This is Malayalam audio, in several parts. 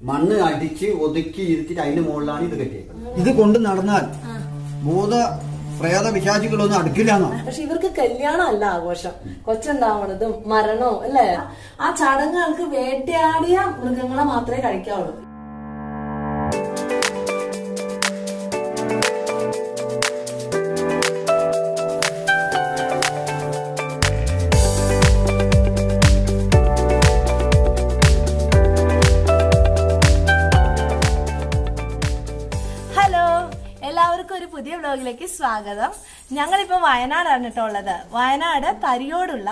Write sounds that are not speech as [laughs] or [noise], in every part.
മണ്ണ് അടിച്ച് ഒതുക്കി ഇരുത്തിട്ട് അതിന്റെ മുകളിലാണ് ഇത് കെട്ടിയത് ഇത് കൊണ്ട് നടന്നാൽ ഭൂത പ്രേത വിശാചികളൊന്നും അടുക്കില്ല പക്ഷെ ഇവർക്ക് കല്യാണം അല്ല ആഘോഷം. കൊച്ചുണ്ടാവണതും മരണവും അല്ലേ? ആ ചടങ്ങുകൾക്ക് വേട്ടയാടിയ മൃഗങ്ങളെ മാത്രമേ കഴിക്കാവുള്ളൂ. സ്വാഗതം. ഞങ്ങളിപ്പോ വയനാടാണ് കേട്ടോ ഉള്ളത്. വയനാട് തരിയോടുള്ള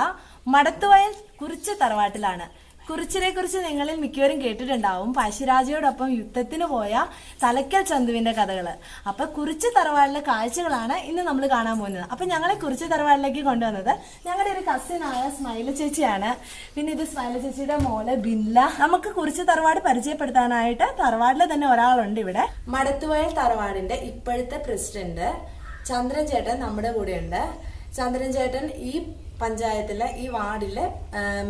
മടത്തുവയൽ കുറിച്ച് തറവാട്ടിലാണ്. കുറിച്ചിനെ കുറിച്ച് നിങ്ങളിൽ മിക്കവരും കേട്ടിട്ടുണ്ടാവും. പശുരാജയോടൊപ്പം യുദ്ധത്തിന് പോയ തലക്കൽ ചന്തുവിന്റെ കഥകൾ അപ്പൊ കുറിച്ച് തറവാടിലെ കാഴ്ചകളാണ് ഇന്ന് നമ്മൾ കാണാൻ പോകുന്നത്. അപ്പൊ ഞങ്ങളെ കുറിച്ച് തറവാടിലേക്ക് കൊണ്ടുവന്നത് ഞങ്ങളുടെ ഒരു കസിനായ സ്മൈല ചേച്ചിയാണ്. പിന്നെ ഇത് സ്മൈല ചേച്ചിയുടെ മോൾ ബില്ല നമുക്ക് കുറിച്ച് തറവാട് പരിചയപ്പെടുത്താനായിട്ട് തറവാടിലെ തന്നെ ഒരാളുണ്ട് ഇവിടെ. മടത്തുവയൽ തറവാടിന്റെ ഇപ്പോഴത്തെ പ്രസിഡന്റ് ചന്ദ്രൻ ചേട്ടൻ നമ്മുടെ കൂടെയുണ്ട്. ചന്ദ്രൻ ചേട്ടൻ ഈ പഞ്ചായത്തിലെ ഈ വാർഡിലെ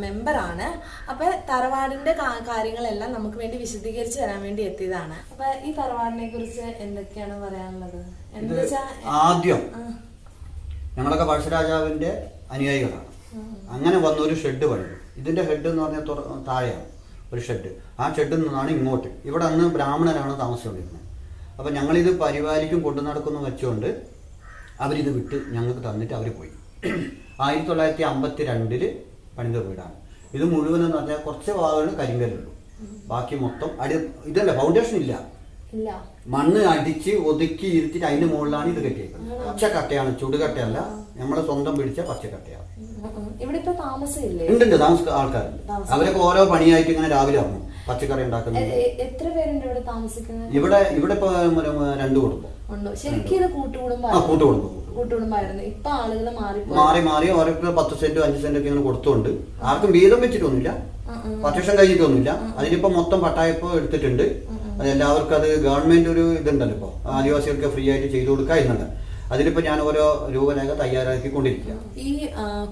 മെമ്പർ മെമ്പറാണ്. അപ്പൊ തറവാടിന്റെ കാര്യങ്ങളെല്ലാം നമുക്ക് വേണ്ടി വിശദീകരിച്ച് തരാൻ വേണ്ടി എത്തിയതാണ്. അപ്പൊ ഈ തറവാടിനെ കുറിച്ച് എന്തൊക്കെയാണ് പറയാനുള്ളത്? ആദ്യം ഞങ്ങളൊക്കെ പഴശ്ശിരാജാവിന്റെ അനുയായികളാണ്. അങ്ങനെ വന്ന ഒരു ഷെഡ് പണിതു ഇതിന്റെ ഹെഡ് എന്ന് പറഞ്ഞാൽ താഴെയാണ് ഒരു ഷെഡ്. ആ ഷെഡിൽ നിന്നാണ് ഇങ്ങോട്ട്. ഇവിടെ അന്ന് ബ്രാഹ്മണരാണ് താമസിച്ചുകൊണ്ടിരുന്നത്. അപ്പൊ ഞങ്ങളിത് പരിപാലിക്കും കൊണ്ടു നടക്കുന്നു വെച്ചുകൊണ്ട് അവരിത് വിട്ട് ഞങ്ങൾക്ക് തന്നിട്ട് അവർ പോയി. ആയിരത്തി തൊള്ളായിരത്തി അമ്പത്തി രണ്ടിൽ പണിത വീടാണ്. ഇത് മുഴുവനെന്ന് പറഞ്ഞാൽ കുറച്ച് ഭാഗങ്ങൾ കരിങ്കല്ലുള്ളൂ. ബാക്കി മൊത്തം അടി ഇതല്ല ഫൗണ്ടേഷൻ ഇല്ല. മണ്ണ് അടിച്ച് ഒതുക്കി ഇരുത്തിട്ട് അതിന്റെ മുകളിലാണ് ഇത് കെട്ടിയേക്കുന്നത്. പച്ചക്കട്ടയാണ് ചുടുകട്ടയല്ല. നമ്മളെ സ്വന്തം പിടിച്ച പച്ചക്കട്ടയാണ്. ഉണ്ട് താമസ ആൾക്കാരുണ്ട്. അവരൊക്കെ ഓരോ പണിയായിട്ട് ഇങ്ങനെ രാവിലെ ഇറങ്ങും പച്ചക്കറി ഉണ്ടാക്കുന്നത് എത്ര പേരുണ്ട് ഇവിടെ താമസിക്കുന്നത്? ഇവിടെ ഇവിടെ ഇപ്പൊ രണ്ടു കുടുംബം. ഉണ്ടോ? ശരിക്കും ഇത് കൂട്ടുകുടുംബം? കൂട്ടുകുടുംബം. കൂട്ടുകുടുംബമായിരുന്നു ഇപ്പൊ ആളുകൾ മാറി മാറി മാറി. ഓരോ പത്ത് സെന്റ് അഞ്ച് സെന്റ് ഒക്കെ ഇങ്ങനെ കൊടുത്തോണ്ട്. ആർക്കും വീതം വെച്ചിട്ടൊന്നുമില്ല. പത്തിഷം കഴിഞ്ഞിട്ടൊന്നുമില്ല അതിനിപ്പോ മൊത്തം പട്ടായപ്പോ എടുത്തിട്ടുണ്ട്. എല്ലാവർക്കും അത് ഗവൺമെന്റ് ഒരു ഇതുണ്ടല്ലോ ഇപ്പൊ. ആദിവാസികൾക്ക് ഫ്രീ ആയിട്ട് ചെയ്തു കൊടുക്കുക എന്നുണ്ട് അതിലിപ്പോ ഞാൻ ഓരോ രൂപരേഖ തയ്യാറാക്കി തയ്യാറാക്കിക്കൊണ്ടിരിക്കുക ഈ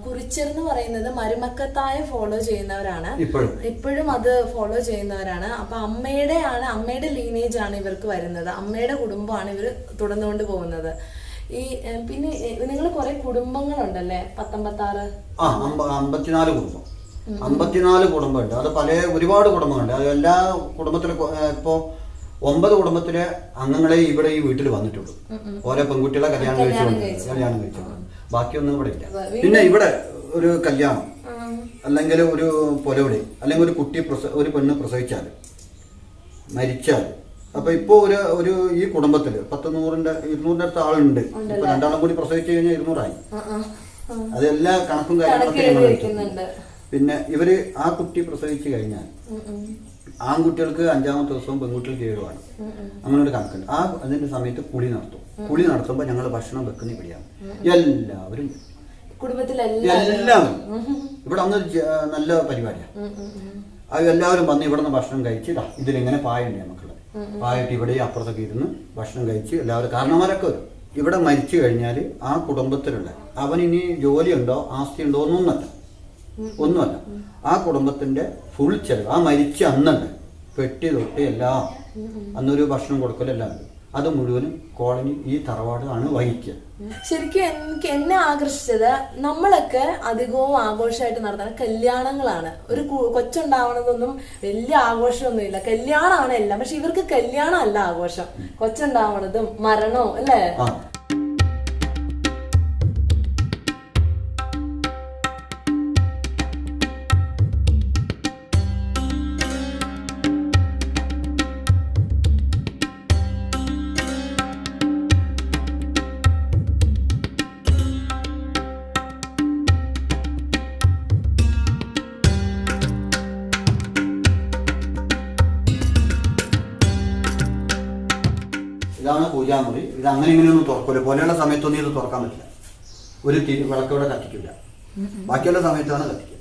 കുറിച്ചർ എന്ന് പറയുന്നത് മരുമക്കത്തായ ഫോളോ ചെയ്യുന്നവരാണ്. ഇപ്പോഴും. ഇപ്പോഴും അത് ഫോളോ ചെയ്യുന്നവരാണ്. അപ്പൊ അമ്മയുടെ ആണ് അമ്മയുടെ ലീനേജ് ആണ് ഇവർക്ക് വരുന്നത്. അമ്മയുടെ കുടുംബമാണ് ഇവർ തുടർന്നുകൊണ്ട് പോകുന്നത്. ഈ പിന്നെ നിങ്ങൾ കുറെ കുടുംബങ്ങളുണ്ടല്ലേ? പത്തൊമ്പത്താറ്? ആ അമ്പ അമ്പത്തിനാല് കുടുംബം. അമ്പത്തിനാല് കുടുംബമുണ്ട്. അത് പല ഒരുപാട് കുടുംബങ്ങളുണ്ട്. അത് എല്ലാ കുടുംബത്തിലും ഇപ്പോ ഒമ്പത് കുടുംബത്തിലെ അംഗങ്ങളെ ഇവിടെ ഈ വീട്ടിൽ വന്നിട്ടുള്ളൂ. ഓരോ പെൺകുട്ടികളെ കല്യാണം കഴിച്ചുകൊണ്ട് കല്യാണം കഴിച്ചുകൊണ്ട്. ബാക്കിയൊന്നും ഇവിടെ ഇല്ല. പിന്നെ ഇവിടെ ഒരു കല്യാണം. അല്ലെങ്കിൽ ഒരു പൊലവിളി. അല്ലെങ്കിൽ ഒരു കുട്ടി പ്രസ ഒരു പെണ്ണ് പ്രസവിച്ചാൽ മരിച്ചാൽ അപ്പൊ ഇപ്പോ ഒരു ഒരു ഈ കുടുംബത്തിൽ പത്ത് നൂറിന്റെ ഇരുന്നൂറിന്റെ അടുത്ത് ആളുണ്ട്. ഇപ്പൊ രണ്ടാളും കൂടി പ്രസവിച്ചു കഴിഞ്ഞാൽ ഇരുന്നൂറായി. അതെല്ലാ കണക്കും കാര്യങ്ങളൊക്കെ പിന്നെ ഇവർ ആ കുട്ടി പ്രസവിച്ചു കഴിഞ്ഞാൽ. ആൺകുട്ടികൾക്ക് അഞ്ചാമത്തെ ദിവസവും പെൺകുട്ടികൾക്ക് ഏഴുമാണ് അങ്ങനെ ഒരു കണക്കുണ്ട്. ആ അതിന്റെ സമയത്ത് കുളി നടത്തും. കുളി നടത്തുമ്പോൾ ഞങ്ങൾ ഭക്ഷണം വെക്കുന്ന ഇവിടെയാണ്. എല്ലാവരും എല്ലാവരും ഇവിടെ അന്ന് നല്ല പരിപാടിയാണ്. അത് എല്ലാവരും വന്ന് ഇവിടെ നിന്ന് ഭക്ഷണം കഴിച്ച് ഇതാ ഇതിലിങ്ങനെ പായുണ്ട് നമുക്കുള്ളത് പായിട്ട് ഇവിടെ അപ്പുറത്തൊക്കെ ഇരുന്ന് ഭക്ഷണം കഴിച്ച് എല്ലാവരും കാരണവരൊക്കെ വരും. ഇവിടെ മരിച്ചു കഴിഞ്ഞാൽ ആ കുടുംബത്തിലുള്ള അവനിനി ജോലിയുണ്ടോ ആസ്തി ഉണ്ടോ ഒന്നൊന്നല്ല ഒന്നുമല്ല. ആ കുടുംബത്തിന്റെ ഫുൾ ചെലവ് ആ മരിച്ച അന്നുണ്ട് പെട്ടി തൊട്ട് എല്ലാം അന്നൊരു ഭക്ഷണം കൊടുക്കലെല്ലാം ഉണ്ട് അത് മുഴുവനും കോളനി ഈ തറവാട് ആണ് വഹിക്കുക. ശരിക്കും എനിക്ക് എന്നെ ആകർഷിച്ചത് നമ്മളൊക്കെ അധികവും ആഘോഷമായിട്ട് നടത്തുന്ന കല്യാണങ്ങളാണ്. ഒരു കൊച്ചുണ്ടാവണതൊന്നും വലിയ ആഘോഷമൊന്നുമില്ല. കല്യാണമാണ് എല്ലാം. പക്ഷെ ഇവർക്ക് കല്യാണം അല്ല ആഘോഷം കൊച്ചുണ്ടാവണതും മരണവും അല്ലേ? അങ്ങനെ ഇങ്ങനെയൊന്നും തുറക്കൂല. പോലെയുള്ള സമയത്തൊന്നും ഇത് തുറക്കാൻ പറ്റില്ല. ഒരു തിരി വിളക്കവിടെ കത്തിക്കില്ല. ബാക്കിയുള്ള സമയത്താണ് കത്തിക്കുക.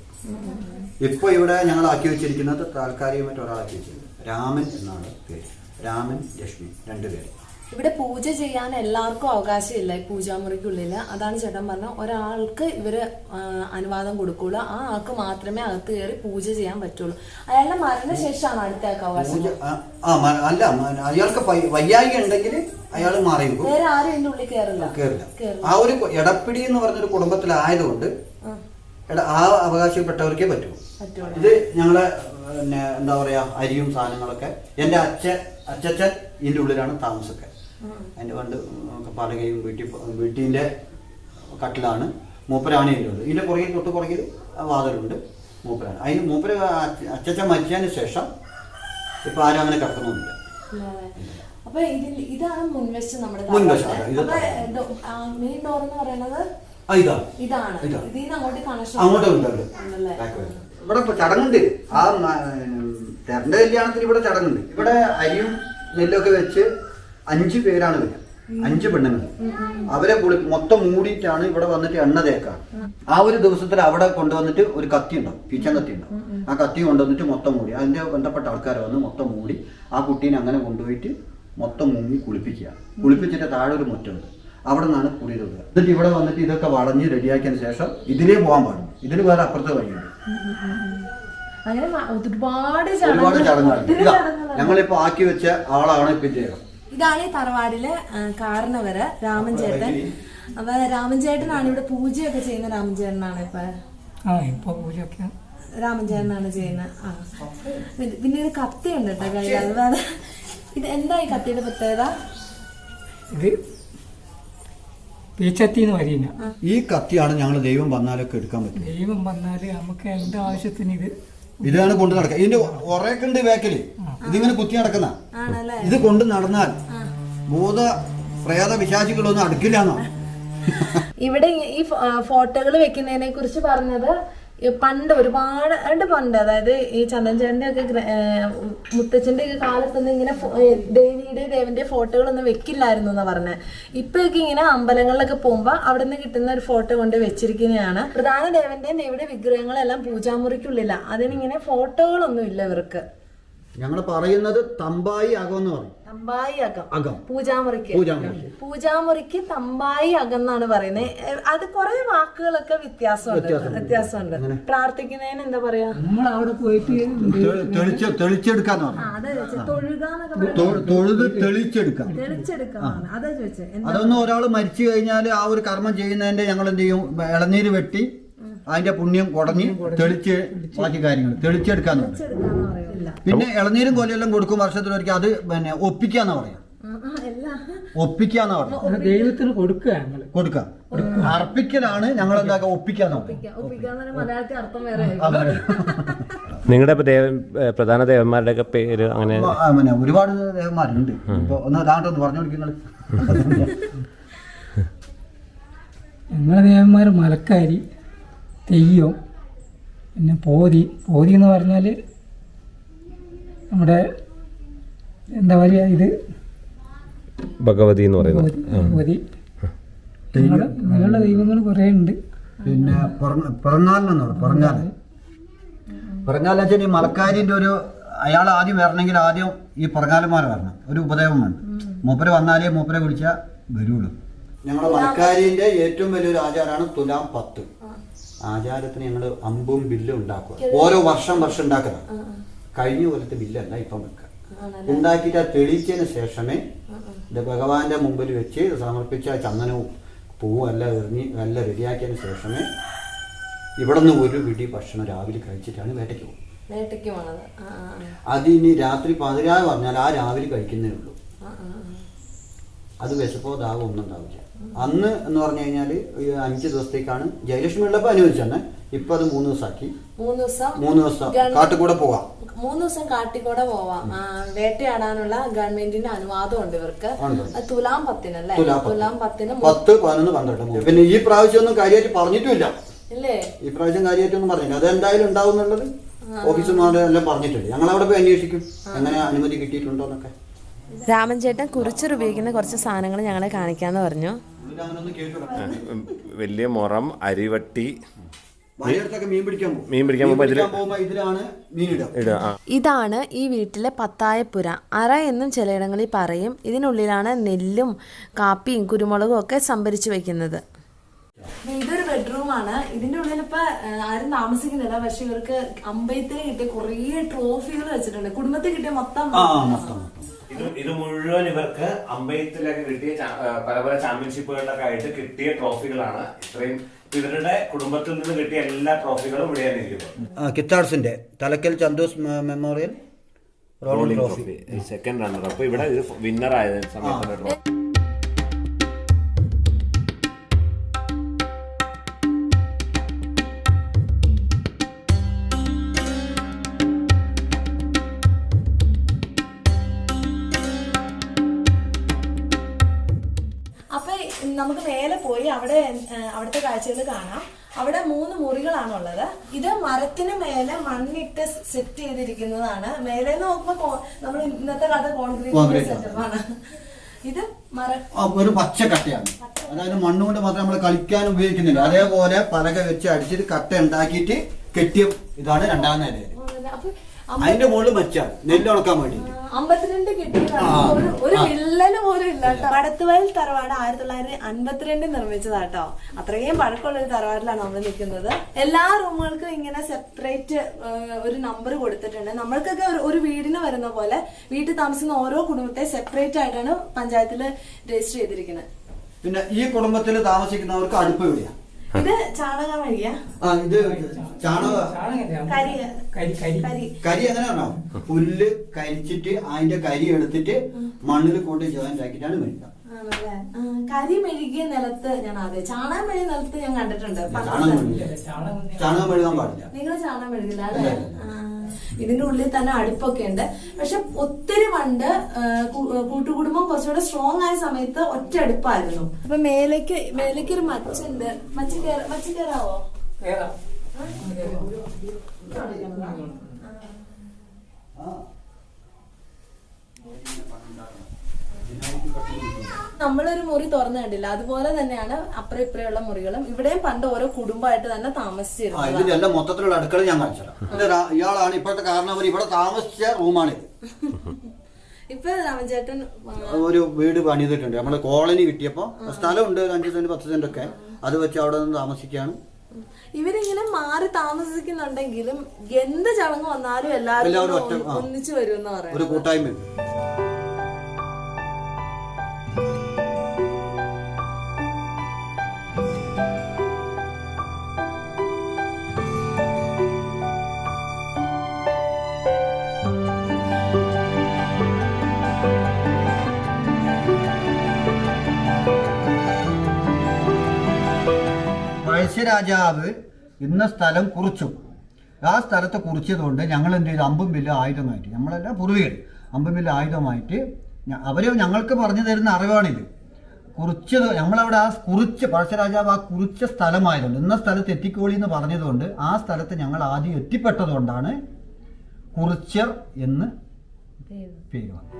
ഇപ്പൊ ഇവിടെ ഞങ്ങൾ ആക്കി വെച്ചിരിക്കുന്നത് താൽക്കാലികമായിട്ട് ഒരാളാക്കി വെച്ചിരിക്കുന്നത്. രാമൻ എന്നാണ് പേര്. രാമൻ ലക്ഷ്മി രണ്ടുപേര് ഇവിടെ പൂജ ചെയ്യാൻ എല്ലാവർക്കും അവകാശമില്ല ഈ പൂജാമുറിക്കുള്ളിൽ അതാണ് ചേട്ടൻ പറഞ്ഞ ഒരാൾക്ക് ഇവർ അനുവാദം കൊടുക്കുള്ളൂ. ആ ആൾക്ക് മാത്രമേ അകത്ത് കയറി പൂജ ചെയ്യാൻ പറ്റുള്ളൂ. അയാളുടെ മരണശേഷമാണ് അടുത്ത ആൾക്ക് അവകാശം. അല്ല അയാൾക്ക് വയ്യായി ഉണ്ടെങ്കിൽ അയാൾ മാറി വേറെ ആരും ഇതിന്റെ ഉള്ളിൽ കയറില്ല കേറില്ല. ആ ഒരു എടപ്പിടി എന്ന് പറഞ്ഞൊരു കുടുംബത്തിലായതുകൊണ്ട് ആ, അവകാശപ്പെട്ടവർക്കേ പറ്റൂ. ഇത് ഞങ്ങളെ പിന്നെ എന്താ പറയാ അരിയും സാധനങ്ങളൊക്കെ എന്റെ അച്ഛൻ അച്ഛൻ ഇതിന്റെ ഉള്ളിലാണ് താമസമൊക്കെ എന്റെ പണ്ട് പലകയും വീട്ടിൽ വീട്ടിന്റെ കട്ടിലാണ് മൂപ്പരാണ് ഇതിന്റെ പുറകിൽ തൊട്ട് പുറകിൽ വാതിലുണ്ട് മൂപ്പരാണ്. അതിന് മൂപ്പര അച്ഛ- അച്ഛച്ചൻ മരിച്ചതിന് ശേഷം ഇപ്പം ആരും അങ്ങനെ കിടക്കുന്നൊന്നുമില്ല ഇല്ലാതെ. അപ്പൊ ഇതിൽ ഇതാണ് മുൻവശം നമ്മുടെ മുൻവശം, താഴത്തെ. അതെ, ഇത് അപ്പൊ മെയിൻ ഡോർ എന്ന് പറയുന്നത് ആ ഇതാണ്. ഇതാണ് ഇതാണ്. അങ്ങോട്ട് കണക്ഷൻ? ഇവിടെ ഇപ്പൊ ചടങ്ങുണ്ട്. ആ തെരണ്ട കല്യാണത്തിന് ഇവിടെ ചടങ്ങുണ്ട്. ഇവിടെ അരിയും നെല്ലൊക്കെ വെച്ച് അഞ്ച് പേരാണ് വരിക. അഞ്ച് പെണ്ണുങ്ങൾ. അവരെ കുളി മൊത്തം മൂടിയിട്ടാണ് ഇവിടെ വന്നിട്ട് എണ്ണ തേക്കുക ആ ഒരു ദിവസത്തിൽ അവിടെ കൊണ്ടുവന്നിട്ട് ഒരു കത്തി ഉണ്ടാവും. കിച്ചൻ കത്തി ഉണ്ടാവും. ആ കത്തി കൊണ്ടുവന്നിട്ട് മൊത്തം മൂടി. അതിന്റെ ബന്ധപ്പെട്ട ആൾക്കാർ വന്ന് മൊത്തം മൂടി ആ കുട്ടീനെ അങ്ങനെ കൊണ്ടുപോയിട്ട് മൊത്തം മുങ്ങി കുളിപ്പിക്കുക. കുളിപ്പിച്ചിട്ട് താഴെ ഒരു മുറ്റമുണ്ട് അവിടെ നിന്നാണ് കുളി തൊടുക. എന്നിട്ട് ഇവിടെ വന്നിട്ട് ഇതൊക്കെ വളഞ്ഞ് റെഡിയാക്കിയതിന് ശേഷം ഇതിലേ പോകാൻ പാടും ഇതിന് വേറെ അപ്പുറത്തെ വഴിയുണ്ട്. ഒരുപാട് ചടങ്ങാണ് ചടങ്ങുകൾ. ഞങ്ങളിപ്പോ ആക്കി വെച്ച ആളാണ് ഇപ്പൊ ഇദ്ദേഹം. ഇതാണ് ഈ തറവാടിലെ കാരണവര് രാമൻ ചേട്ടൻ അപ്പൊ രാമൻ ചേട്ടനാണ് ഇവിടെ പൂജയൊക്കെ ചെയ്യുന്ന രാമൻ ചേട്ടനാണ് ഇപ്പൊ? ആ ഇപ്പൊ പൂജയൊക്കെ. രാമൻ ചേട്ടനാണ് ചെയ്യുന്നത് ആ പിന്നെ- ഒരു ഇത് കത്തി ഉണ്ട് കേട്ടോ കയ്യിൽ അതുപോലെ ഇത് എന്താ ഈ കത്തിയുടെ പ്രത്യേകത? ഇത് പറയുന്ന ഈ കത്തിയാണ് ഞങ്ങൾ ദൈവം വന്നാലൊക്കെ എടുക്കാൻ പറ്റും ദൈവം വന്നാൽ നമുക്ക് എന്താവശ്യത്തിന് ഇത് ഇതാണ് കൊണ്ട് നടക്കുക ഇതിന്റെ ഉറക്കുണ്ട് ബാക്കിൽ ഇതിങ്ങനെ കുത്തി നടക്കുന്ന. ഇത് കൊണ്ട് നടന്നാൽ ഭൂത പ്രേത വിശാചികളൊന്നും അടുക്കില്ല എന്നോ? ഇവിടെ ഈ ഫോട്ടോകൾ വെക്കുന്നതിനെ കുറിച്ച് പറഞ്ഞത് പണ്ട് ഒരുപാട് രണ്ട് പണ്ട് അതായത് ഈ ചന്ദൻചേട്ടന്റെ ഒക്കെ മുത്തച്ഛന്റെ ഒക്കെ കാലത്തൊന്നും ഇങ്ങനെ ദേവിയുടെ ദേവന്റെ ഫോട്ടോകളൊന്നും വെക്കില്ലായിരുന്നു എന്നാ പറഞ്ഞത് ഇപ്പൊക്കെ ഇങ്ങനെ അമ്പലങ്ങളിലൊക്കെ പോകുമ്പോ അവിടെ നിന്ന് കിട്ടുന്ന ഒരു ഫോട്ടോ കൊണ്ട് വെച്ചിരിക്കുന്നതാണ്. പ്രധാന ദേവന്റെ ദേവിയുടെ വിഗ്രഹങ്ങളെല്ലാം പൂജാമുറിക്കുള്ളില്ല അതിനിങ്ങനെ ഫോട്ടോകളൊന്നും ഇല്ല ഇവർക്ക്. ഞങ്ങൾ പറയുന്നത് തമ്പായി അകം എന്ന് പറയും. തമ്പായി അകം. പൂജാമുറിക്ക്. പൂജാമുറിക്ക്. പൂജാമുറിക്ക് തമ്പായി അകം എന്നാണ് പറയുന്നത് അത് കുറെ വാക്കുകളൊക്കെ വ്യത്യാസമുണ്ട്. വ്യത്യാസമുണ്ട്. പ്രാർത്ഥിക്കുന്നതിന് എന്താ പറയാ? അവിടെ പോയിട്ട് തെളിച്ചെടുക്കാന്ന് അതാ തൊഴുത് തെളിച്ചെടുക്കാം. ചോദിച്ചത് അതൊന്നും ഒരാൾ മരിച്ചു കഴിഞ്ഞാൽ ആ ഒരു കർമ്മം ചെയ്യുന്നതിന്റെ ഞങ്ങൾ എന്ത് ചെയ്യും ഇളനീര് വെട്ടി അതിന്റെ പുണ്യം കുടഞ്ഞ് തെളിച്ച് ബാക്കി കാര്യങ്ങൾ തെളിച്ചെടുക്കാന്ന് പറയും പിന്നെ ഇളനീരും കൊലയെല്ലാം കൊടുക്കും വർഷത്തിലൊരിക്കൽ അത് പിന്നെ ഒപ്പിക്കാന്നാ പറയാം. എല്ലാം ഒപ്പിക്കാന്നാ അത് ദൈവത്തിന് കൊടുക്കുക ഞങ്ങൾ. കൊടുക്കാം. അർപ്പിക്കലാണ് ഞങ്ങൾ എന്താക്കുക ഒപ്പിക്കാന്ന്. നിങ്ങളുടെ പ്രധാന ദേവന്മാരുടെ ഒക്കെ പേര് അങ്ങനെ ഒരുപാട് ദേവന്മാരുണ്ട്. ഇപ്പൊ ഒന്ന് ദാണ്ടൊന്ന് പറഞ്ഞു കൊടുക്കുന്നത് ഞങ്ങളെ ദേവന്മാർ മലക്കാരി തെയ്യം പിന്നെ പോതി. പോതി എന്ന് പറഞ്ഞാൽ നമ്മുടെ എന്താ പറയുക ഇത് ഭഗവതി എന്ന് പറയുന്നത്. ഭഗവതി ഞങ്ങളുടെ ദൈവങ്ങൾ കുറേ ഉണ്ട്. പിന്നെ പറയും പിറങ്ങാൽ പിറങ്ങാലെന്ന് വെച്ചാൽ ഈ മലക്കാരിന്റെ ഒരു അയാൾ ആദ്യം വരണമെങ്കിൽ ആദ്യം ഈ പറഞ്ഞാലുമാർ വരണം. ഒരു ഉപദേവം വേണം. മൂപ്പര് വന്നാലേ മൂപ്പരെ വിളിച്ചാൽ വരുള്ളൂ. ഞങ്ങളുടെ മലക്കാരിന്റെ ഏറ്റവും വലിയൊരു ആചാരമാണ് തുലാം പത്ത്. ആചാരത്തിന് ഞങ്ങൾ അമ്പും ബില്ലും ഉണ്ടാക്കുക. ഓരോ വർഷം വർഷം ഉണ്ടാക്കുന്നത് കഴിഞ്ഞ കൊല്ലത്തെ ബില്ലല്ല ഇപ്പം വെക്കുക ഉണ്ടാക്കിയിട്ട് ആ തെളിയിച്ചതിന് ശേഷമേ ഭഗവാന്റെ മുമ്പിൽ വെച്ച് സമർപ്പിച്ച ചന്ദനവും പൂവും എല്ലാം എറിഞ്ഞ് എല്ലാം റെഡിയാക്കിയതിന് ശേഷമേ ഇവിടെ നിന്ന് ഒരു പിടി ഭക്ഷണം രാവിലെ കഴിച്ചിട്ടാണ് വേട്ടയ്ക്ക് പോകും വേട്ടയ്ക്ക് പോണത്. ആ, ആ, അത് ഇനി രാത്രി പതിനാറ് പറഞ്ഞാൽ ആ രാവിലെ കഴിക്കുന്നേ ഉള്ളൂ. അത് വിശപ്പോ ദാഹം ഒന്നും ഉണ്ടാവില്ല. അന്ന് എന്ന് പറഞ്ഞു കഴിഞ്ഞാൽ അഞ്ച് ദിവസത്തേക്കാണ് ജയലക്ഷ്മി ഉള്ളപ്പോൾ അനുവദിച്ചെന്നെ. ഇപ്പൊ അത് മൂന്ന് ദിവസമാക്കി മൂന്ന് ദിവസം മൂന്ന് ദിവസം. കാട്ടുകൂടെ പോവാം. മൂന്ന് ദിവസം കാട്ടിക്കൂടെ പോവാം. വേട്ടയാടാനുള്ള ഗവൺമെന്റിന്റെ അനുവാദം ഉണ്ട്. ഇവർക്ക് തുലാം പത്തിന് അല്ലേ തുലാം പത്തിന് പത്ത് പതിനൊന്ന് പന്ത്രണ്ട് പിന്നെ ഈ പ്രാവശ്യം ഒന്നും കാര്യമായിട്ട് പറഞ്ഞിട്ടില്ല. ഇല്ലേ? ഈ പ്രാവശ്യം കാര്യമായിട്ടൊന്നും പറഞ്ഞില്ല. അത് എന്തായാലും ഉണ്ടാവും എന്നുള്ളത് ഓഫീസർമാരെ എല്ലാം പറഞ്ഞിട്ടുണ്ട്. ഞങ്ങൾ അവിടെ പോയി അന്വേഷിക്കും. എങ്ങനെ അനുമതി കിട്ടിയിട്ടുണ്ടോ എന്നൊക്കെ. രാമൻ ചേട്ടൻ കുറിച്ചർ ഉപയോഗിക്കുന്ന കുറച്ച് സാധനങ്ങൾ ഞങ്ങളെ കാണിക്കാന്ന് പറഞ്ഞു. വലിയ മുറം അരിവട്ടി ഇതാണ് ഈ വീട്ടിലെ പത്തായപ്പുര. അറ എന്നും ചിലയിടങ്ങളിൽ പറയും. ഇതിനുള്ളിലാണ് നെല്ലും കാപ്പിയും കുരുമുളകും ഒക്കെ സംഭരിച്ചു വെക്കുന്നത്. ഇതൊരു ബെഡ്റൂമാണ് ഇതിന്റെ ഉള്ളിൽ ഇപ്പൊ ആരും താമസിക്കുന്നില്ല. പക്ഷെ ഇവർക്ക് അമ്പയത്തിന് കിട്ടിയ കുറേ ട്രോഫികൾ വെച്ചിട്ടുണ്ട്. കുടുംബത്തിൽ കിട്ടിയ മൊത്തം ഇത് ഇത് മുഴുവൻ ഇവർക്ക് അമ്പയത്തിലൊക്കെ കിട്ടിയ പല പല ചാമ്പ്യൻഷിപ്പുകളിലൊക്കെ ആയിട്ട് കിട്ടിയ ട്രോഫികളാണ് ഇത്രയും ഇവരുടെ കുടുംബത്തിൽ നിന്ന് കിട്ടിയ എല്ലാ ട്രോഫികളും ഇവിടെയാണ് ഇരിക്കുന്നത് കിത്താർസിന്റെ Thalakkal ചന്തോസ് memorial rolling trophy. Second runner അപ്പൊ ഇവിടെ ഇത് വിന്നർ ആയ സമയത്തുള്ള ട്രോഫി അവിടെ അവിടുത്തെ കാഴ്ചകൾ കാണാം. അവിടെ മൂന്ന് മുറികളാണ് ഉള്ളത് ഇത് മരത്തിന് മേലെ മണ്ണിട്ട് സെറ്റ് ചെയ്തിരിക്കുന്നതാണ്. മേലെ നോക്കുമ്പോ നമ്മൾ ഇന്നത്തെ കാലത്ത് കോൺക്രീറ്റ്. സെറ്റപ്പാണ്. ഇത് മര ഒരു പച്ച കട്ടയാണ്. അതായത് മണ്ണുകൊണ്ട് മാത്രം നമ്മൾ കളിക്കാൻ ഉപയോഗിക്കുന്നില്ല. അതേപോലെ പലക വെച്ച് അടിച്ചിട്ട് കട്ട ഉണ്ടാക്കിയിട്ട് കെട്ടിയ ഇതാണ് രണ്ടാം നില അതിന്റെ മുകളിൽ മച്ചാണ്. നെല്ല് ഉണക്കാൻ വേണ്ടിയിട്ട്. അമ്പത്തിരണ്ട് കിട്ടിയതാണ്. ഒരു വിള്ളൽ പോലും ഇല്ലാട്ടോ. വടത്തുവയൽ തറവാട് ആയിരത്തി തൊള്ളായിരത്തി അൻപത്തിരണ്ടിൽ നിർമ്മിച്ചതാട്ടോ. അത്രയും പഴക്കമുള്ള ഒരു തറവാട്ടിലാണ് നമ്മൾ നിൽക്കുന്നത്. എല്ലാ റൂമുകൾക്കും ഇങ്ങനെ സെപ്പറേറ്റ് ഒരു നമ്പർ കൊടുത്തിട്ടുണ്ട്. നമ്മൾക്കൊക്കെ ഒരു- വീടിന് വരുന്ന പോലെ വീട്ടിൽ താമസിക്കുന്ന ഓരോ കുടുംബത്തെ സെപ്പറേറ്റ് ആയിട്ടാണ് പഞ്ചായത്തിൽ രജിസ്റ്റർ ചെയ്തിരിക്കുന്നത്. പിന്നെ ഈ കുടുംബത്തിൽ താമസിക്കുന്നവർക്ക് അടുപ്പ് എവിടെയാ ഇത് ചാണകം വഴിയാ ആ ഇത് ചാണക. കരി എങ്ങനെയാണോ പുല്ല് കരിച്ചിട്ട് അതിന്റെ കരി എടുത്തിട്ട് മണ്ണിൽ കൊണ്ട് ജോയിന്റ് ആക്കിയിട്ടാണ് മേടിക്കുക ആണല്ലേ ആ, കരി മെഴുകിയ നിലത്ത് ഞാൻ ആദ്യം ചാണകം മെഴുകിയ നിലത്ത് ഞാൻ കണ്ടിട്ടുണ്ട്. ചാണകം മെഴുകാൻ പാടില്ല. നിങ്ങൾ ചാണകം മെഴുകില്ല അല്ലേ? ആ, ഇതിന്റെ ഉള്ളിൽ തന്നെ അടുപ്പൊക്കെ ഉണ്ട്. പക്ഷെ ഒത്തിരി പണ്ട് കൂട്ടുകുടുംബം കുറച്ചുകൂടെ സ്ട്രോങ് ആയ സമയത്ത് ഒറ്റ അടുപ്പായിരുന്നു. അപ്പൊ മേലേക്ക് മേലേക്ക് ഒരു മച്ചുണ്ട്. മച്ച മച്ച മച്ച് കയറാവോ കേറാം. നമ്മളൊരു മുറി തുറന്നു കണ്ടില്ല. അതുപോലെ തന്നെയാണ് അപ്പുറം ഇപ്പുറമുള്ള മുറികളും. ഇവിടെയും പണ്ട് ഓരോ കുടുംബമായിട്ട് തന്നെ താമസിച്ചിരുന്നു ഇതിന്റെ എല്ലാം മൊത്തത്തിലുള്ള അടുക്കള ഞാൻ കാണിച്ചുതരാം ഇയാളാണ് ഇപ്പോഴത്തെ കാരണവർ ഇവിടെ താമസിച്ച റൂമാണിത്. ഇപ്പൊ രാമചേട്ടൻ ഒരു വീട് പണിതിട്ടുണ്ട്. നമ്മൾ കോളനി കിട്ടിയപ്പോ സ്ഥലമുണ്ട് ഒരു അഞ്ച് സെന്റ് പത്ത് സെന്റ് ഒക്കെ. അത് വെച്ച് അവിടെ നിന്ന് താമസിക്കാണ് ഇവരിങ്ങനെ മാറി താമസിക്കുന്നുണ്ടെങ്കിലും എന്ത് ചടങ്ങ് വന്നാലും എല്ലാവരും. ഒന്നിച്ചു വരും എന്ന് ഒരു പറയാം പഴശ്ശിരാജാവ് ഇന്ന സ്ഥലം കുറിച്ചു. ആ സ്ഥലത്തെ കുറിച്ചതുകൊണ്ട് ഞങ്ങൾ എന്ത് ചെയ്തു? അമ്പും വില്ല ആയുധമായിട്ട്. നമ്മളല്ല പൂർവികർ അമ്പും വില്ല ആയുധമായിട്ട് അവർ ഞങ്ങൾക്ക് പറഞ്ഞു തരുന്ന അറിവാണിത്. കുറിച്ചത് നമ്മളവിടെ ആ കുറിച്ച് പഴശ്ശരാജാവ് ആ കുറിച്ച സ്ഥലമായതുകൊണ്ട് ഇന്ന സ്ഥലത്ത് എത്തിക്കോളി എന്ന് പറഞ്ഞതുകൊണ്ട് ആ സ്ഥലത്ത് ഞങ്ങൾ ആദ്യം എത്തിപ്പെട്ടതുകൊണ്ടാണ് കുറിച്ചർ എന്ന് പേര് വന്നത്.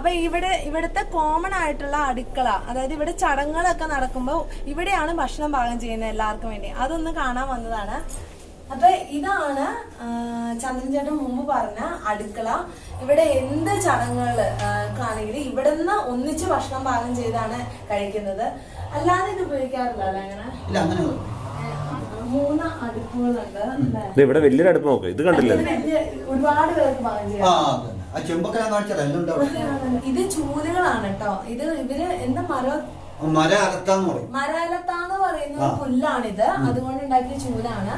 അപ്പൊ ഇവിടെ ഇവിടുത്തെ കോമൺ ആയിട്ടുള്ള അടുക്കള അതായത് ഇവിടെ ചടങ്ങുകളൊക്കെ നടക്കുമ്പോൾ ഇവിടെയാണ് ഭക്ഷണം പാകം ചെയ്യുന്നത് എല്ലാവർക്കും വേണ്ടി. അതൊന്ന് കാണാൻ വന്നതാണ്. അപ്പൊ ഇതാണ് ചന്ദ്രൻചേട്ടൻ ചന്ദ്രൻ ചേട്ടൻ മുമ്പ് പറഞ്ഞ അടുക്കള. ഇവിടെ എന്ത് ചടങ്ങുകൾ ആണെങ്കിലും ഇവിടെ നിന്ന് ഒന്നിച്ച് ഭക്ഷണം പാകം ചെയ്താണ് കഴിക്കുന്നത്. അല്ലാതെ ഇത് ഉപയോഗിക്കാറില്ല അല്ലേ അങ്ങനെ? മൂന്ന് അടുപ്പുകളുണ്ട് ഇവിടെ വലിയൊരു അടുപ്പ് നോക്ക്. ഇത് കണ്ടില്ലേ? ഒരുപാട് പേർക്ക് പാകം ചെയ്യാം. ആ ചെമ്പൊക്കെ കാണിച്ചത് എല്ലാം ഇത് ചൂലുകളാണ് കേട്ടോ. ഇത് ഇവർ എന്താ മരം മര അലത്താന്ന് പറയും. മരാലത്താന്ന് പറയുന്ന പുല്ലാണിത്. അതുകൊണ്ട് ഉണ്ടാക്കിയ ചൂലാണ്.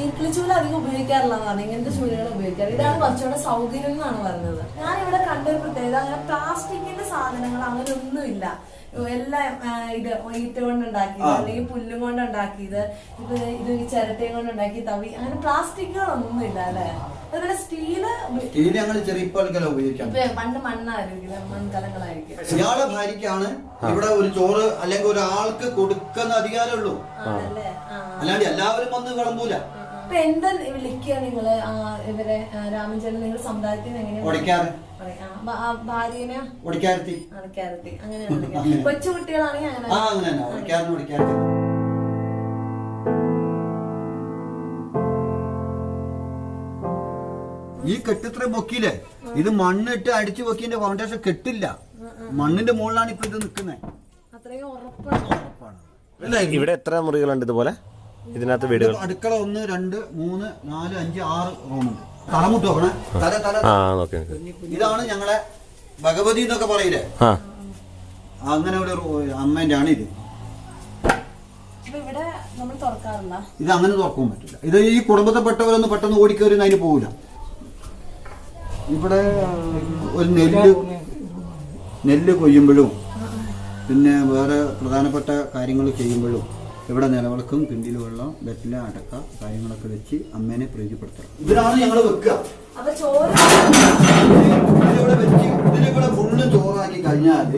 ഈർക്കിളി ചൂല അധികം ഉപയോഗിക്കാറില്ലെന്നാണ്. ഇങ്ങനത്തെ ചൂലുകൾ ഉപയോഗിക്കാറ്. ഇതാണ് കുറച്ചുകൂടെ സൗകര്യം എന്നാണ് പറയുന്നത്. ഞാൻ ഇവിടെ കണ്ടൊരു പ്രത്യേകത അങ്ങനെ പ്ലാസ്റ്റിക്കിന്റെ സാധനങ്ങൾ അങ്ങനെ ഒന്നുമില്ല എല്ലാം ഇത് ഈറ്റ കൊണ്ട് ഉണ്ടാക്കിയത്. അല്ലെങ്കിൽ പുല്ലും കൊണ്ട് ഉണ്ടാക്കിയത് ഇത് ഇത് ഈ ചിരട്ടയും കൊണ്ട് ഉണ്ടാക്കി തവി അങ്ങനെ പ്ലാസ്റ്റിക്കുകളൊന്നും ഇല്ല അല്ലെ? അതുപോലെ സ്റ്റീൽ സ്റ്റീൽ ഞങ്ങൾ ചെറിയ ഉപയോഗിക്കാൻ. ഇപ്പൊ പണ്ട് മണ്ണായിരിക്കും മൺകലങ്ങളായിരിക്കും. ഇയാളെ ഭാര്യക്കാണ് ഇവിടെ ഒരു ചോറ് അല്ലെങ്കിൽ ഒരാൾക്ക് കൊടുക്കുന്ന അധികാരമുള്ളൂ. അല്ലാണ്ട് എല്ലാവരും വന്ന് വിളമ്പൂല. അപ്പൊ എന്താ വിളിക്കുക നിങ്ങൾ? ഇവരെ രാമചന്ദ്രൻ നിങ്ങളുടെ സമുദായത്തിൽ നിന്ന് ഭാര്യനെ ഒടിക്കാരത്തി അടക്കാരത്തി അങ്ങനെയാണ് വിളിക്കുക കൊച്ചു കുട്ടികളാണെങ്കിൽ അങ്ങനെ. ആ അങ്ങനെ തന്നെ. ഒടിക്കാറിന് ഒടിക്കാരത്തി ഈ കെട്ടിത്ര പൊക്കിയില്ലേ? ഇത് മണ്ണിട്ട് അടിച്ചു പൊക്കിന്റെ ഫൗണ്ടേഷൻ കെട്ടില്ല. മണ്ണിന്റെ മുകളിലാണ് ഇപ്പൊ ഇത് നിൽക്കുന്നത്. അത്രയും ഉറപ്പാണ്. ഇവിടെ എത്ര മുറികളുണ്ട് ഇതുപോലെ? ഇതിനകത്ത് വീടുകൾ. അടുക്കള ഒന്ന് രണ്ട് മൂന്ന് നാല് അഞ്ച് ആറ് റൂമുണ്ട് തലമുട്ട് നോക്കണേ തല തല ആ നോക്കി ഇതാണ് ഞങ്ങളെ ഭഗവതി എന്നൊക്കെ പറയില്ലേ? ആ. അങ്ങനെ ഒരു അമ്മേന്റെ ആണ് ഇത് ഇത് അങ്ങനെ തുറക്കാൻ പറ്റില്ല. ഇത് ഈ കുടുംബത്തിൽപ്പെട്ടവരൊന്നും പെട്ടെന്ന് ഓടിക്കയറി അതിന് പോവില്ല. ഇവിടെ ഒരു നെല്ല് നെല്ല് കൊയ്യുമ്പോഴും പിന്നെ വേറെ പ്രധാനപ്പെട്ട കാര്യങ്ങൾ ചെയ്യുമ്പോഴും ഇവിടെ നിലവിളക്കും കിണ്ടിയിൽ വെള്ളം വെറ്റില അടക്ക കാര്യങ്ങളൊക്കെ വെച്ച് അമ്മേനെ പ്രീതിപ്പെടുത്തണം. ഇതിനാണ് ഞങ്ങൾ വെക്കുക. അപ്പൊ ചോറ് ഇതിലിവിടെ വെച്ച് ഇതിലിവിടെ ഫുള്ള് ചോറാക്കി കഴിഞ്ഞാൽ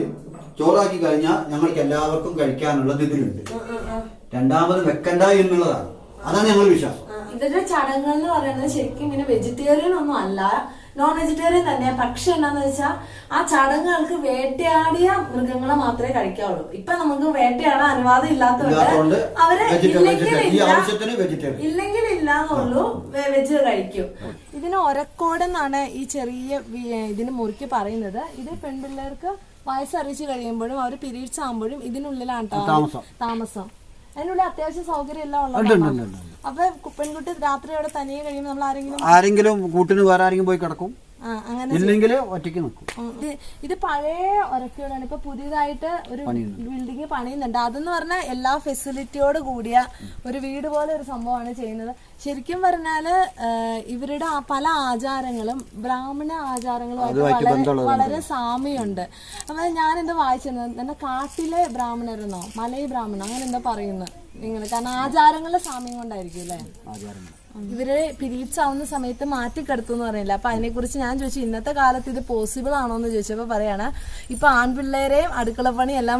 ചോറാക്കി കഴിഞ്ഞാൽ ഞങ്ങൾക്ക് എല്ലാവർക്കും കഴിക്കാനുള്ളത് ഇതിലുണ്ട്. രണ്ടാമത് വെക്കണ്ട എന്നുള്ളതാണ്. അതാണ് ഞങ്ങൾ വിശ്വാസം. ഇതിന്റെ ഇവരുടെ ചടങ്ങുകൾ എന്ന് പറയുന്നത് ശരിക്കും ഇങ്ങനെ വെജിറ്റേറിയൻ ഒന്നും അല്ല. നോൺ വെജിറ്റേറിയൻ തന്നെ. പക്ഷെ എന്താന്ന് വെച്ചാൽ ആ ചടങ്ങുകൾക്ക് വേട്ടയാടിയ മൃഗങ്ങളെ മാത്രമേ കഴിക്കാവുള്ളൂ. ഇപ്പൊ നമുക്ക് വേട്ടയാടാൻ അനുവാദം ഇല്ലാത്തതുകൊണ്ട് അവർ ഇല്ലെങ്കിൽ. ഇല്ലെങ്കിൽ ഇല്ലാന്നുള്ളൂ വെജ് കഴിക്കും. ഇതിന് ഒരക്കോടെന്നാണ് ഈ ചെറിയ ഇതിന് മുറുക്കി പറയുന്നത്. ഇത് പെൺപിള്ളേർക്ക് വയസ്സറിയിച്ച് കഴിയുമ്പോഴും അവർ പീരീഡ്സ് ആകുമ്പോഴും ഇതിനുള്ളിലാണ് താമസം. താമസം. അതിനുള്ളിൽ അത്യാവശ്യം സൗകര്യം എല്ലാം ഉണ്ട്, അപ്പൊ പെൺകുട്ടി രാത്രി അവിടെ തനിയെ കഴിയുമ്പോൾ നമ്മൾ ആരെങ്കിലും ആരെങ്കിലും കൂട്ടിന് വേറെ ആരെങ്കിലും പോയി കിടക്കും? ഇല്ലെങ്കിൽ ഒറ്റയ്ക്ക് നിൽക്കും. ഇത് ഇത് പഴയ ഒരക്കുകളാണ് ഇപ്പൊ പുതിയതായിട്ട് ഒരു ബിൽഡിംഗ് പണിയുന്നുണ്ട്. അതെന്ന് പറഞ്ഞാൽ എല്ലാ ഫെസിലിറ്റിയോട് കൂടിയ ഒരു വീട് പോലെ ഒരു സംഭവമാണ് ചെയ്യുന്നത്. ശരിക്കും പറഞ്ഞാൽ ഇവരുടെ ആ പല ആചാരങ്ങളും ബ്രാഹ്മണ ആചാരങ്ങളുമായിട്ട് വളരെ വളരെ സാമ്യമുണ്ട്. അപ്പൊ ഞാൻ എന്താ വായിച്ചിരുന്നത് എന്റെ കാട്ടിലെ ബ്രാഹ്മണരെന്നോ മലയ ബ്രാഹ്മണ അങ്ങനെ എന്താ പറയുന്നത് നിങ്ങൾ കാരണം ആചാരങ്ങളുടെ സാമ്യം കൊണ്ടായിരിക്കും അല്ലേ? ആചാരങ്ങൾ. ഇവരെ പിരീഡ്സ് ആവുന്ന സമയത്ത് കിടത്തും എന്ന് പറയില്ല അപ്പൊ അതിനെ കുറിച്ച് ഞാൻ ചോദിച്ചു ഇന്നത്തെ കാലത്ത് ഇത് പോസിബിൾ ആണോ എന്ന് ചോദിച്ചപ്പോ പറയാണ് ഇപ്പൊ ആൺപിള്ളേരെയും അടുക്കള പണി എല്ലാം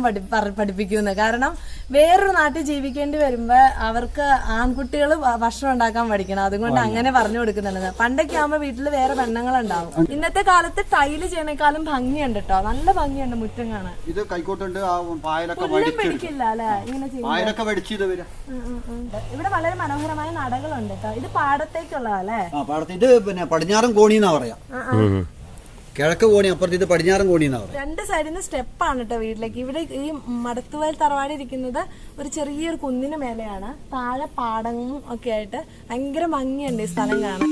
പഠിപ്പിക്കുന്നു. കാരണം വേറൊരു നാട്ടിൽ ജീവിക്കേണ്ടി വരുമ്പോ അവർക്ക് ആൺകുട്ടികൾ ഭക്ഷണം ഉണ്ടാക്കാൻ പഠിക്കണം. അതുകൊണ്ട് അങ്ങനെ പറഞ്ഞു കൊടുക്കുന്നുണ്ട് പണ്ടൊക്കെ ആകുമ്പോൾ വീട്ടിൽ വേറെ പെണ്ണുങ്ങളുണ്ടാവും ഇന്നത്തെ കാലത്ത് ടൈൽ ചെയ്യണേക്കാളും ഭംഗിയുണ്ട് കേട്ടോ നല്ല ഭംഗിയുണ്ട് മുറ്റം കാണാൻ ഇത് കൈക്കോട്ടുണ്ട് പിടിക്കില്ല അല്ലെ? ഇങ്ങനെ. ഇവിടെ വളരെ മനോഹരമായ നടകളുണ്ട് കേട്ടോ ഇത് പാടത്തേക്കുള്ളതല്ലേ? ആ പാടത്ത് ഇത് പിന്നെ പടിഞ്ഞാറൻ കോണി എന്നാ പറയാ. കിഴക്ക് കോണി അപ്പുറത്ത് ഇത് പടിഞ്ഞാറൻ കോണി എന്നാ പറയാ. രണ്ട് സൈഡിൽ നിന്ന് സ്റ്റെപ്പാണ് കേട്ടോ വീട്ടിലേക്ക്. ഇവിടെ ഈ മടത്തുവയൽ തറവാട് ഇരിക്കുന്നത് ഒരു ചെറിയൊരു കുന്നിന് മേലെയാണ്. താഴെ പാടങ്ങും ഒക്കെ ആയിട്ട് ഭയങ്കര ഭംഗിയുണ്ട് ഈ സ്ഥലം കാണാൻ.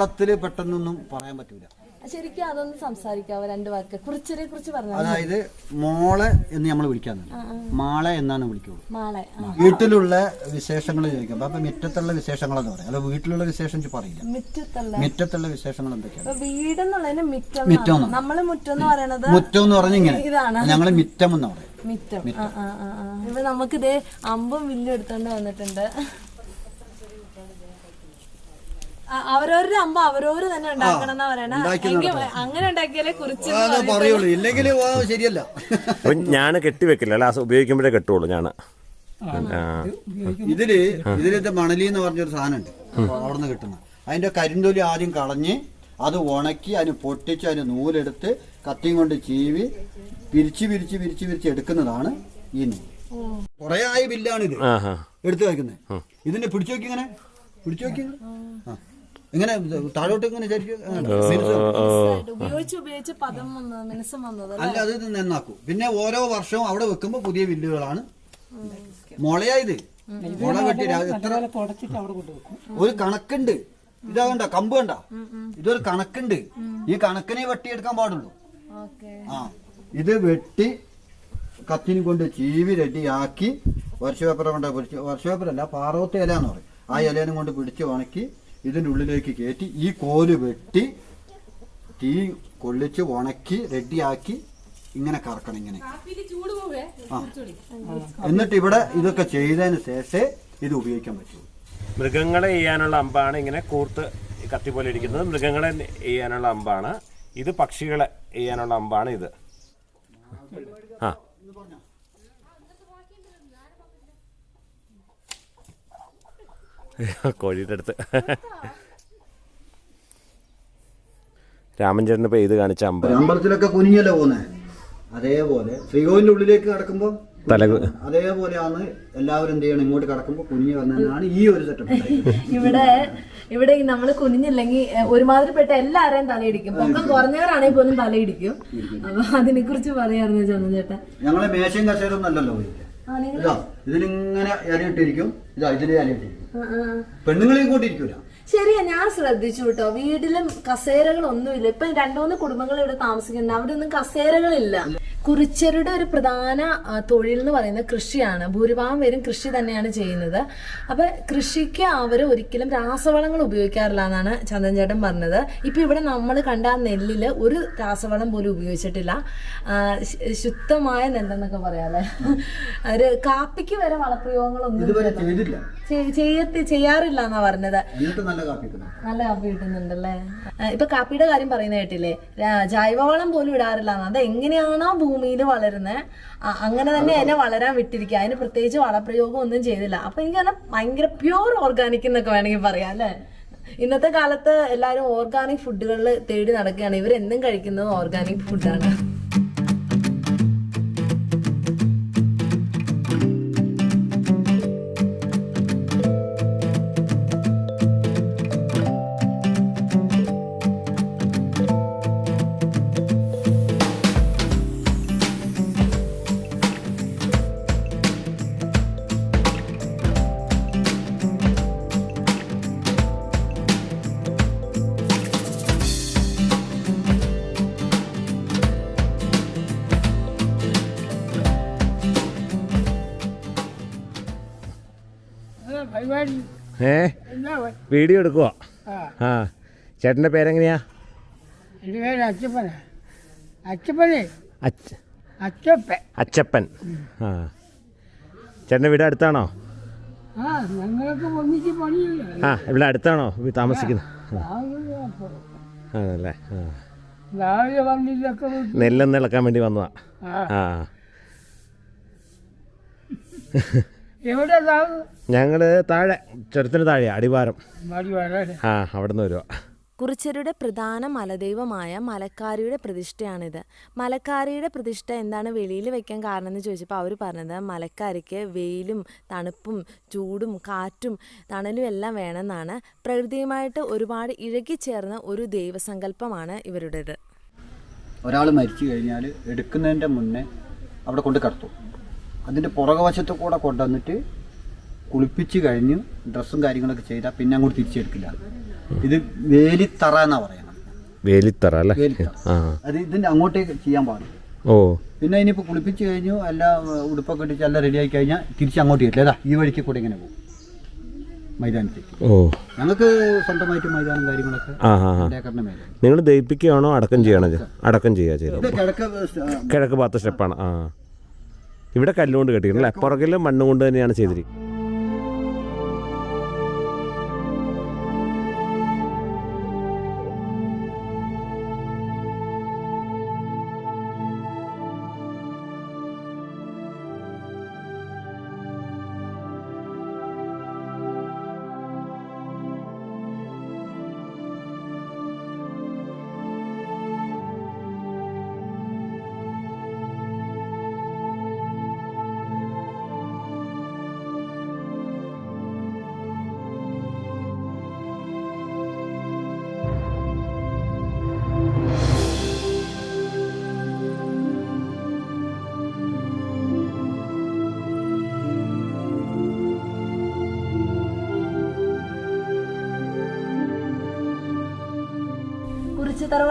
മലയാളത്തിൽ പെട്ടെന്നൊന്നും പറയാൻ പറ്റൂല. ശരിക്കും അതൊന്ന് സംസാരിക്കാവോ? രണ്ട് വാക്ക്. കുറിച്ചിനെ കുറിച്ച് പറഞ്ഞു അതായത് മോളെ എന്ന് നമ്മൾ വിളിക്കാൻ മാളെ എന്നാണ് വിളിക്കുള്ളൂ. മാളെ. വീട്ടിലുള്ള വിശേഷങ്ങൾ ചോദിക്കാം. അപ്പൊ മിറ്റത്തുള്ള വിശേഷങ്ങൾ എന്ന് പറയാം. അല്ല വീട്ടിലുള്ള വിശേഷം പറയില്ല. മിറ്റത്തുള്ള? മിറ്റത്തുള്ള വിശേഷങ്ങൾ എന്തൊക്കെയാണ്? വീട് എന്നുള്ളതിന് മിറ്റം മിറ്റം നമ്മൾ മുറ്റം എന്ന് പറയണത് മുറ്റം എന്ന് പറഞ്ഞ ഇങ്ങനെ. ഞങ്ങൾ മിറ്റം എന്ന് പറയും. മിറ്റം. നമുക്ക്. ഇപ്പൊ നമുക്കിതേ അമ്പും വില്ലും എടുത്തോണ്ട് വന്നിട്ടുണ്ട്. അവരവരുടെ അമ്മ അവരവര് തന്നെ ഉണ്ടാക്കണം എന്നാ പറയണ. അങ്ങനെ ഉണ്ടാക്കിയാലേ കുറിച്ച് പറയുള്ളൂ. ഇല്ലെങ്കിൽ ശരിയല്ല. ഞാൻ കെട്ടിവെക്കില്ല. അല്ല ഉപയോഗിക്കുമ്പോഴേ കെട്ടുള്ളൂ ഞാൻ. ഇതിൽ ഇതിലത്തെ മണലി എന്ന് പറഞ്ഞൊരു സാധനമുണ്ട്. അവിടെ നിന്ന് കിട്ടുന്ന. അതിന്റെ കരിന്തൊലി ആദ്യം കളഞ്ഞ് അത് ഉണക്കി അതിന് പൊട്ടിച്ച് അതിന് നൂലെടുത്ത് കത്തിയും കൊണ്ട് ചീവി പിരിച്ച് പിരിച്ച് പിരിച്ച് പിരിച്ച് എടുക്കുന്നതാണ് ഈ നൂൽ. കുറെ ആയ ബില്ലാണ് ആ എടുത്തു വയ്ക്കുന്നത് ഇതിന്റെ പിടിച്ചു നോക്കി ഇങ്ങനെ. പിടിച്ചു നോക്കി ആ. ഇങ്ങനെ താഴോട്ട് ഇങ്ങനെ ശരിക്കും ഉപയോഗിച്ച് ഉപയോഗിച്ച് പദം വന്നത് മനസ്സും വന്നത് അല്ല? അത് നന്നാക്കൂ. പിന്നെ ഓരോ വർഷവും അവിടെ വെക്കുമ്പോൾ പുതിയ വില്ലുകളാണ്. മുളയായത് മുള കെട്ടി എത്ര ഒരു കണക്കുണ്ട്. ഇതാ കണ്ട കമ്പ് കണ്ട? ഇതൊരു കണക്കുണ്ട്. ഈ കണക്കിനെ വെട്ടിയെടുക്കാൻ പാടുള്ളൂ. ഓക്കെ. ആ ഇത് വെട്ടി കത്തിനും കൊണ്ട് ചീവി റെഡിയാക്കി വർഷപേപ്പർ കൊണ്ട് പിടിച്ച് വർഷപേപ്പറല്ല പാറവത്തെ ഇല എന്ന് പറയും. ആ ഇലേനും കൊണ്ട് പിടിച്ച് ഉണക്കി ഇതിന്റെ ഉള്ളിലേക്ക് കയറ്റി ഈ കോൽ വെട്ടി തീ കൊള്ളിച്ച് ഉണക്കി റെഡിയാക്കി ഇങ്ങനെ കറക്കണം ഇങ്ങനെ. ആ. എന്നിട്ട് ഇവിടെ ഇതൊക്കെ ചെയ്തതിന് ശേഷമേ ഇത് ഉപയോഗിക്കാൻ പറ്റുള്ളൂ മൃഗങ്ങളെ ചെയ്യാനുള്ള അമ്പാണ് ഇങ്ങനെ കൂർത്ത് കത്തി പോലെ ഇരിക്കുന്നത്. മൃഗങ്ങളെ ചെയ്യാനുള്ള അമ്പാണ്. ഇത് പക്ഷികളെ ചെയ്യാനുള്ള അമ്പാണ് ഇത്. ആ. [laughs] കോഴിയുടെ അടുത്ത്. രാമൻ ചേട്ടന് ഇപ്പൊ ഇത് കാണിച്ച അമ്പലം. അമ്പലത്തിലൊക്കെ കുനിഞ്ഞല്ലേ പോകുന്നത് അതേപോലെ ശ്രീകോവിലിന്റെ ഉള്ളിലേക്ക് കടക്കുമ്പോൾ തല അതേപോലെയാണ് എല്ലാവരും എന്ത് ചെയ്യണം? ഇങ്ങോട്ട് കടക്കുമ്പോൾ കുനിഞ്ഞു വന്നതാണ് ഈ ഒരു സെറ്റപ്പ് [laughs] ഇവിടെ ഇവിടെ നമ്മൾ കുനിഞ്ഞില്ലെങ്കിൽ ഒരുമാതിരിപ്പെട്ട എല്ലാവരെയും തലയിടിക്കും. പൊക്കം കുറഞ്ഞവരാണെങ്കിൽ പോലും തലയിടിക്കും. അപ്പൊ അതിനെ കുറിച്ച് പറയാറുണ്ട് ചന്ദ്രൻ ചേട്ടൻ. ഞങ്ങളെ മേശയും കസേരൊന്നും അല്ലല്ലോ ഇതാ ഇതിലിങ്ങനെ ഇലയിട്ടിരിക്കും ഇതാ ഇതിൽ ഇലയിട്ടിരിക്കും പെണ്ണുങ്ങളെയും കൂട്ടിയിരിക്കൂല. ശരിയാ ഞാൻ ശ്രദ്ധിച്ചു കേട്ടോ വീട്ടിലും കസേരകളൊന്നുമില്ല. ഇപ്പൊ രണ്ടുമൂന്ന് കുടുംബങ്ങൾ ഇവിടെ താമസിക്കുന്നുണ്ട്. അവിടെ ഒന്നും കസേരകളില്ല. കുറിച്ചരുടെ ഒരു പ്രധാന തൊഴിൽ എന്ന് പറയുന്നത് കൃഷിയാണ്. ഭൂരിഭാഗം പേരും കൃഷി തന്നെയാണ് ചെയ്യുന്നത്. അപ്പൊ കൃഷിക്ക് അവർ ഒരിക്കലും രാസവളങ്ങൾ ഉപയോഗിക്കാറില്ല എന്നാണ് ചന്ദൻ ചേട്ടൻ പറഞ്ഞത്. ഇപ്പൊ ഇവിടെ നമ്മൾ കണ്ട ആ നെല്ലിൽ ഒരു രാസവളം പോലും ഉപയോഗിച്ചിട്ടില്ല. ശുദ്ധമായ നെല്ലെന്നൊക്കെ പറയാല്ലേ? ഒരു കാപ്പിക്ക് വരെ വളപ്രയോഗങ്ങളൊന്നും ചെയ്യത്തി ചെയ്യാറില്ല എന്നാ പറഞ്ഞത് നല്ല കാപ്പി കിട്ടുന്നുണ്ടല്ലേ? ഇപ്പൊ കാപ്പിയുടെ കാര്യം പറയുന്ന കേട്ടില്ലേ? ജൈവവളം പോലും ഇടാറില്ല അത് എങ്ങനെയാണോ ഭൂമിയിൽ വളരുന്നത് അങ്ങനെ തന്നെ അതിനെ വളരാൻ വിട്ടിരിക്കുക അതിന് പ്രത്യേകിച്ച് വളപ്രയോഗം ഒന്നും ചെയ്തില്ല. അപ്പൊ എനിക്ക് അങ്ങനെ ഭയങ്കര പ്യൂർ ഓർഗാനിക് എന്നൊക്കെ വേണമെങ്കിൽ പറയാം അല്ലേ? ഇന്നത്തെ കാലത്ത് എല്ലാവരും ഓർഗാനിക് ഫുഡുകളിൽ തേടി നടക്കുകയാണ്. ഇവരെന്നും കഴിക്കുന്നത് ഓർഗാനിക് ഫുഡാണ് വീഡിയോ എടുക്കുക ആ. ചേട്ടന്റെ ചേട്ടന്റെ പേരെങ്ങനെയാ? എന്റെ പേര് അച്ചപ്പനാ അച്ചപ്പനെ. അച്ച അച്ചപ്പൻ. അച്ചപ്പൻ. ആ. ചേട്ടന്റെ വീട് അടുത്താണോ? ആ ഇവിടെ അടുത്താണോ? താമസിക്കുന്നത്. ആണല്ലേ? ആ. വിട്ട് ഇളക്കാൻ വേണ്ടി വന്നതാ. ആ. എവിടെ ഞങ്ങൾ താഴെ ചുരത്തിന് താഴെ അടിവാരം. ആ അവിടെ നിന്ന് വരുവാ. കുറിച്യരുടെ പ്രധാന മലദൈവമായ മലക്കാരിയുടെ പ്രതിഷ്ഠയാണിത്. മലക്കാരിയുടെ പ്രതിഷ്ഠ എന്താണ് വെളിയിൽ വെക്കാൻ കാരണം എന്ന് ചോദിച്ചപ്പോൾ അവർ പറഞ്ഞത് മലക്കാരിക്ക് വെയിലും തണുപ്പും ചൂടും കാറ്റും തണലും എല്ലാം വേണമെന്നാണ്. പ്രകൃതിയുമായിട്ട് ഒരുപാട് ഇഴകി ചേർന്ന ഒരു ദൈവസങ്കല്പമാണ് ഇവരുടേത്. ഒരാൾ മരിച്ചു കഴിഞ്ഞാൽ എടുക്കുന്നതിന്റെ മുന്നേ അവിടെ കൊണ്ട് കടത്തും. അതിന്റെ പുറകുവശത്ത് കൂടെ കൊണ്ടുവന്നിട്ട് കുളിപ്പിച്ച് കഴിഞ്ഞ് ഡ്രസ്സും കാര്യങ്ങളൊക്കെ ചെയ്താൽ പിന്നെ അങ്ങോട്ട് തിരിച്ചെടുക്കില്ല. ഇത് വേലിത്തറ എന്നാ പറയുന്നത് വേലിത്തറ അല്ലേ? അത് ഇതിന്റെ അങ്ങോട്ടേക്ക് ചെയ്യാൻ പാടില്ല. ഓ. പിന്നെ ഇനിയിപ്പോൾ കുളിപ്പിച്ച് കഴിഞ്ഞു എല്ലാം ഉടുപ്പൊക്കെ ഇട്ടിച്ച് എല്ലാം റെഡി ആയി കഴിഞ്ഞാൽ തിരിച്ച് അങ്ങോട്ട് കിട്ടില്ല ഈ വഴിക്ക് കൂടെ ഇങ്ങനെ പോകും. മൈതാനത്തേക്ക്. ഓ. ഞങ്ങൾക്ക് സ്വന്തമായിട്ട് മൈതാനം കാര്യങ്ങളൊക്കെ നിങ്ങൾ ദയിപ്പിക്കുകയാണോ അടക്കം ചെയ്യണത്? അടക്കം. ചെയ്യാ ചെയ്തത്. കിഴക്ക് ഭാഗത്തെ സ്റ്റെപ്പാണ് ആ. ഇവിടെ കല്ലുകൊണ്ട് കെട്ടിക്കണം അല്ലേ? പുറകിലും മണ്ണും കൊണ്ട് തന്നെയാണ് ചെയ്തിരിക്കുന്നത്.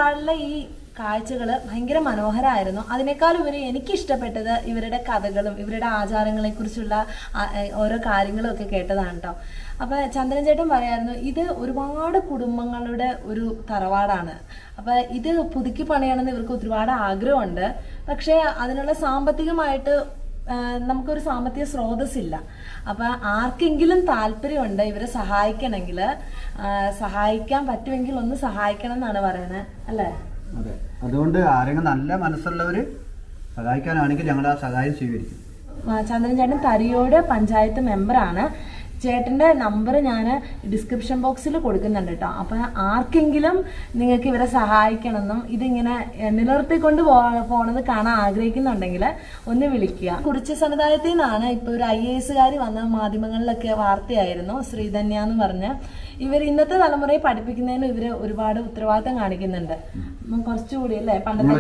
തറവാടിലെ ഈ കാഴ്ചകൾ ഭയങ്കര മനോഹരമായിരുന്നു അതിനേക്കാളുപരി എനിക്ക് ഇഷ്ടപ്പെട്ടത് ഇവരുടെ കഥകളും ഇവരുടെ ആചാരങ്ങളെ കുറിച്ചുള്ള ഓരോ കാര്യങ്ങളും ഒക്കെ കേട്ടതാണ് കേട്ടോ അപ്പൊ ചന്ദ്രൻ ചേട്ടൻ പറയായിരുന്നു ഇത് ഒരുപാട് കുടുംബങ്ങളുടെ ഒരു തറവാടാണ്. അപ്പൊ ഇത് പുതുക്കി പണിയണമെന്ന് ഇവർക്ക് ഒരുപാട് ആഗ്രഹമുണ്ട്. പക്ഷേ അതിനുള്ള സാമ്പത്തികമായിട്ട് നമുക്കൊരു സാമ്പത്തിക സ്രോതസ്സില്ല. അപ്പൊ ആർക്കെങ്കിലും താല്പര്യമുണ്ട് ഇവരെ സഹായിക്കണമെങ്കിൽ സഹായിക്കാൻ പറ്റുമെങ്കിൽ ഒന്ന് സഹായിക്കണം എന്നാണ് പറയുന്നത് അല്ലേ? അതെ. അതുകൊണ്ട് ആരെങ്കിലും നല്ല മനസ്സുള്ളവര് സഹായിക്കാനാണെങ്കിൽ ഞങ്ങൾ ആ സഹായം സ്വീകരിക്കും. ചന്ദ്രൻ ചേട്ടൻ തരിയോട് പഞ്ചായത്ത് മെമ്പറാണ്. ചേട്ടന്റെ നമ്പർ ഞാൻ ഡിസ്ക്രിപ്ഷൻ ബോക്സിൽ കൊടുക്കുന്നുണ്ട് കേട്ടോ അപ്പൊ ആർക്കെങ്കിലും നിങ്ങൾക്ക് ഇവരെ സഹായിക്കണമെന്നും ഇതിങ്ങനെ നിലനിർത്തിക്കൊണ്ട് പോ പോണത് കാണാൻ ആഗ്രഹിക്കുന്നുണ്ടെങ്കിൽ ഒന്ന് വിളിക്കുക. കുറിച്ച് സമുദായത്തിൽ നിന്നാണ് ഇപ്പൊ ഒരു ഐ എ എസുകാർ വന്ന മാധ്യമങ്ങളിലൊക്കെ വാർത്തയായിരുന്നു. ശ്രീധന്യ എന്ന് പറഞ്ഞ് ഇവർ ഇന്നത്തെ തലമുറയെ പഠിപ്പിക്കുന്നതിന് ഇവർ ഒരുപാട് ഉത്തരവാദിത്തം കാണിക്കുന്നുണ്ട്. കുറച്ചുകൂടി അല്ലേ? പണ്ടത്തെ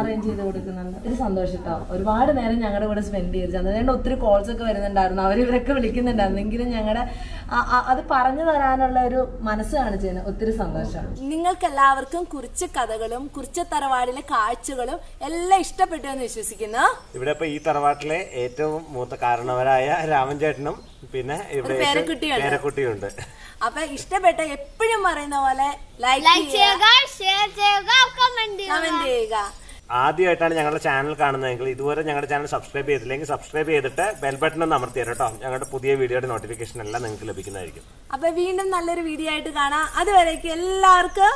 അറേഞ്ച് ചെയ്തു കൊടുക്കുന്നുണ്ട്. ഒരു സന്തോഷിട്ടോ. ഒരുപാട് നേരം ഞങ്ങളുടെ കൂടെ സ്പെൻഡ് ചെയ്ത് അതുകൊണ്ട് ഒത്തിരി കോൾസ് ഒക്കെ വരുന്നുണ്ടായിരുന്നു. അവർ ഇവരൊക്കെ വിളിക്കുന്നുണ്ടായിരുന്നു. എങ്കിലും ഞങ്ങളുടെ അത് പറഞ്ഞു തരാനുള്ള ഒരു മനസ്സ് കാണിച്ചതിന് ഒത്തിരി സന്തോഷം. നിങ്ങൾക്ക് എല്ലാവർക്കും കുറിച്ച കഥകളും കുറിച്ച തറവാടിലെ കാഴ്ചകളും എല്ലാം ഇഷ്ടപ്പെട്ടു എന്ന് വിശ്വസിക്കുന്നു. ഇവിടെ ഇപ്പൊ ഈ തറവാട്ടിലെ ഏറ്റവും മൂത്ത കാരണവരായ രാമൻ ചേട്ടനും പിന്നെ പേരക്കുട്ടിയുണ്ട്. അപ്പൊ ഇഷ്ടപ്പെട്ട എപ്പോഴും പറയുന്ന പോലെ ലൈക്ക് ലൈക്ക് ചെയ്യുക. ചെയ്യുക ഷെയർ ചെയ്യുക കമന്റ് ചെയ്യുക. കമന്റ് ചെയ്യുക. ആദ്യമായിട്ടാണ് ഞങ്ങളുടെ ചാനൽ കാണുന്നതെങ്കിൽ ഇതുവരെ ഞങ്ങളുടെ ചാനൽ സബ്സ്ക്രൈബ് ചെയ്തില്ലെങ്കിൽ സബ്സ്ക്രൈബ് ചെയ്തിട്ട് ബെൽ ബട്ടൺ ഒന്ന് അമർത്തി തരാം കേട്ടോ. ഞങ്ങളുടെ പുതിയ വീഡിയോയുടെ നോട്ടിഫിക്കേഷൻ എല്ലാം നിങ്ങൾക്ക് ലഭിക്കുന്നതായിരിക്കും. അപ്പൊ വീണ്ടും നല്ലൊരു വീഡിയോ ആയിട്ട് കാണാം. അതുവരേക്ക് എല്ലാവർക്കും